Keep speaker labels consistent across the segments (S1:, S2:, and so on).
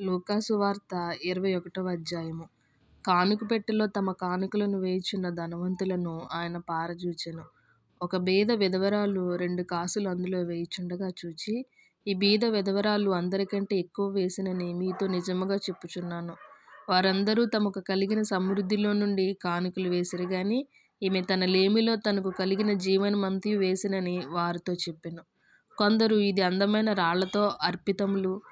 S1: లూకాసు వార్త ఇరవై ఒకటవ అధ్యాయము. కానుక పెట్టెలో తమ కానుకలను వేయుచున్న ధనవంతులను ఆయన పారజూచెను. ఒక బీద విధవరాలు రెండు కాసులు అందులో వేయుచుండగా చూచి ఈ బీద విధవరాలు అందరికంటే ఎక్కువ వేసినని మీతో నిజముగా చెప్పుచున్నాను. వారందరూ తమకు కలిగిన సమృద్ధిలో నుండి కానుకలు వేసిరు గాని ఈమె తన లేమిలో తనకు కలిగిన జీవనమంతి వేసినని వారితో చెప్పెను. కొందరు ఇది అందమైన రాళ్ళతో అర్పితములు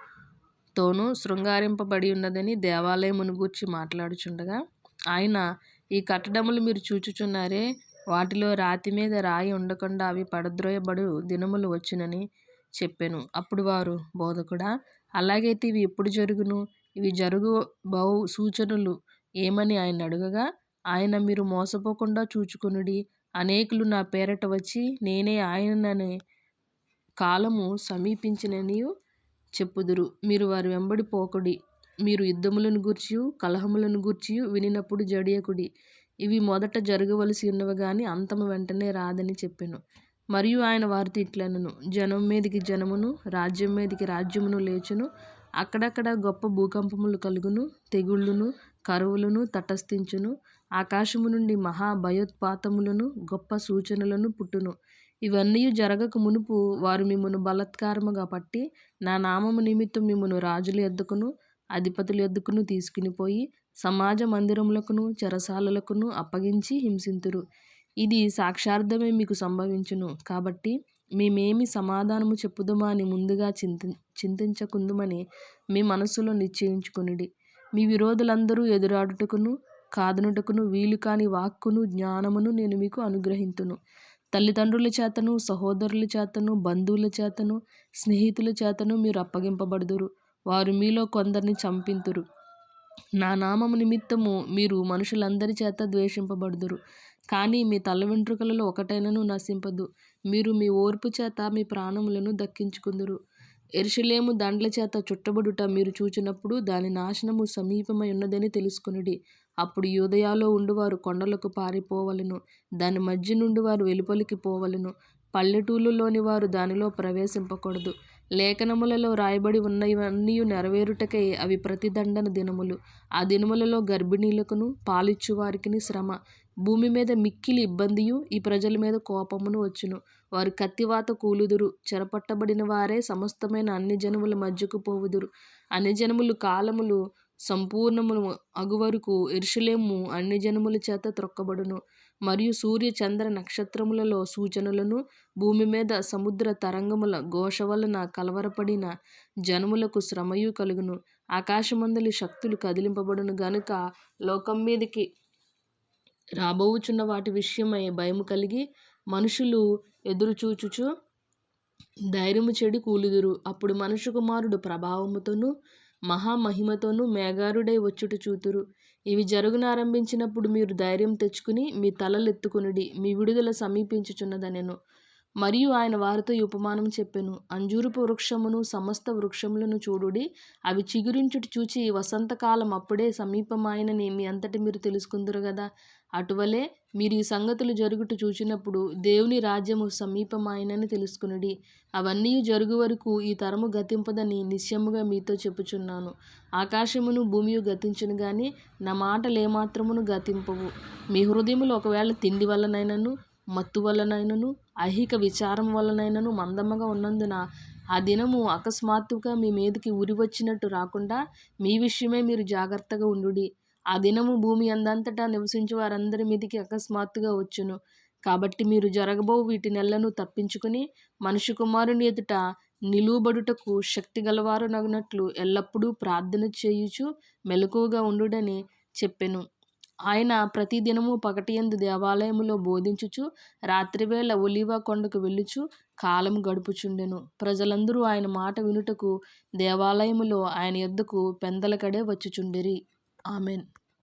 S1: తోనూ శృంగారింపబడి ఉన్నదని దేవాలయమును గూర్చి మాట్లాడుచుండగా ఆయన ఈ కట్టడములు మీరు చూచుచున్నారే వాటిలో రాతి మీద రాయి ఉండకుండా అవి పడద్రోయబడు దినములు వచ్చునని చెప్పాను. అప్పుడు వారు బోధకుడా అలాగైతే ఇవి ఎప్పుడు జరుగును? ఇవి జరుగు బహు సూచనలు ఏమని ఆయన అడుగగా ఆయన మీరు మోసపోకుండా చూచుకునుడి. అనేకులు నా పేరట వచ్చి నేనే ఆయననే కాలము సమీపించిననియు చెప్పుదురు. మీరు వారి వెంబడి పోకుడి. మీరు యుద్ధములను గూర్చియు కలహములను గూర్చియు వినినప్పుడు జడియకుడి. ఇవి మొదట జరగవలసి ఉన్నవి గాని అంతము వెంటనే రాదని చెప్పెను. మరియు ఆయన వారితో ఇట్లనను. జనం మీదికి జనమును రాజ్యం మీదికి రాజ్యమును లేచును. అక్కడక్కడ గొప్ప భూకంపములు కలుగును తెగుళ్ళును కరువులను తటస్థించును. ఆకాశము నుండి మహా భయోత్పాతములను గొప్ప సూచనలను పుట్టును. ఇవన్నీ జరగక మునుపు వారు మిమ్మను బలత్కారముగా పట్టి నా నామము నిమిత్తం మిమ్మను రాజుల ఎద్దుకును అధిపతుల ఎద్దుకును తీసుకుని పోయి సమాజ మందిరములకును చెరసాలలకును అప్పగించి హింసింతురు. ఇది సాక్షార్థమే మీకు సంభవించును. కాబట్టి మేమేమి సమాధానము చెప్పుదమా అని ముందుగా చింతి చింతించకుందుమని మీ మనస్సులో నిశ్చయించుకునిడి. మీ విరోధులందరూ ఎదురాడుటకును కాదనుటకును వీలు కాని వాక్కును జ్ఞానమును నేను మీకు అనుగ్రహింతును. తల్లిదండ్రుల చేతను సహోదరుల చేతను బంధువుల చేతను స్నేహితుల చేతను మీరు అప్పగింపబడుదురు. వారు మీలో కొందరిని చంపింతురు. నా నామము నిమిత్తము మీరు మనుషులందరి చేత ద్వేషింపబడుదురు. కానీ మీ తల వెంట్రుకలలో ఒకటైనను నశింపదు. మీరు మీ ఓర్పు చేత మీ ప్రాణములను దక్కించుకుందురు. ఎరుషలేము దండ్ల చేత చుట్టబడుట మీరు చూచినప్పుడు దాని నాశనము సమీపమై ఉన్నదని తెలుసుకునిడి. అప్పుడు యూదయాలో ఉండువారు కొండలకు పారిపోవలను. దాని మధ్య నుండి వారు వెలుపలికి పోవలను. పల్లెటూళ్ళలోని వారు దానిలో ప్రవేశింపకూడదు. లేఖనములలో రాయబడి ఉన్నవన్నీ నెరవేరుటకై అవి ప్రతిదండన దినములు. ఆ దినములలో గర్భిణీలకును పాలిచ్చు వారికిని శ్రమ. భూమి మీద మిక్కిలి ఇబ్బందియు ఈ ప్రజల మీద కోపమును వచ్చును. వారు కత్తివాత కూలుదురు. చెరపట్టబడిన వారే సమస్తమైన అన్ని జనముల మధ్యకు పోవుదురు. అన్ని జనములు కాలములు సంపూర్ణము అగువరకు ఎరుషలేము అన్ని జనముల చేత త్రొక్కబడును. మరియు సూర్య చంద్ర నక్షత్రములలో సూచనలను భూమి మీద సముద్ర తరంగముల ఘోష వలన కలవరపడిన జనములకు శ్రమయు కలుగును. ఆకాశమందలి శక్తులు కదిలింపబడును గనుక లోకం మీదకి రాబోవుచున్న వాటి విషయమై భయము కలిగి మనుషులు ఎదురుచూచుచు ధైర్యము చెడి కూలుదురు. అప్పుడు మనుషు కుమారుడు ప్రభావముతోనూ మహామహిమతోనూ మేఘారుడై వచ్చుట చూతురు. ఇవి జరుగునారంభించినప్పుడు మీరు ధైర్యం తెచ్చుకుని మీ తలలెత్తుకునుడి. మీ విడుదల సమీపించుచున్నదనెను. మరియు ఆయన వారితో ఈ ఉపమానం చెప్పెను. అంజూరపు వృక్షమును సమస్త వృక్షములను చూడుడి. అవి చిగురించుట చూచి వసంతకాలం అప్పుడే సమీపమాయనని మీ అంతటి మీరు తెలుసుకుందరు కదా అటువలే మీరు ఈ సంగతులు జరుగుట చూచినప్పుడు దేవుని రాజ్యము సమీపమాయనని తెలుసుకునుడి. అవన్నీ జరుగు వరకు ఈ తరము గతింపదని నిశ్చయముగా మీతో చెప్పుచున్నాను. ఆకాశమును భూమియు గతించును గాని నా మాటలు ఏమాత్రమును గతింపవు. మీ హృదయములు ఒకవేళ తిండి వల్లనైనను మత్తు వలనైనను ఐహిక విచారం వలనైనను మందముగా ఉన్నందున ఆ దినము అకస్మాత్తుగా మీ మీదకి ఉరి వచ్చినట్టు రాకుండా మీ విషయమే మీరు జాగ్రత్తగా ఉండుడి. ఆ దినము భూమి అందంతటా నివసించే వారందరి మీదికి అకస్మాత్తుగా వచ్చును. కాబట్టి మీరు జరగబో వీటి నెలను తప్పించుకుని మనుషు కుమారుని ఎదుట నిలువబడుటకు శక్తి గలవారు నగినట్లు ఎల్లప్పుడూ ప్రార్థన చేయుచు మెలకువగా ఉండుడని చెప్పెను. ఆయన ప్రతిదినము పగటియందు దేవాలయములో బోధించుచు రాత్రివేళ ఒలివ కొండకు వెళ్ళుచు కాలం గడుపుచుండెను. ప్రజలందరూ ఆయన మాట వినుటకు దేవాలయములో ఆయన యొద్దకు పెందలకడే వచ్చుచుండిరి. ఆమెన్.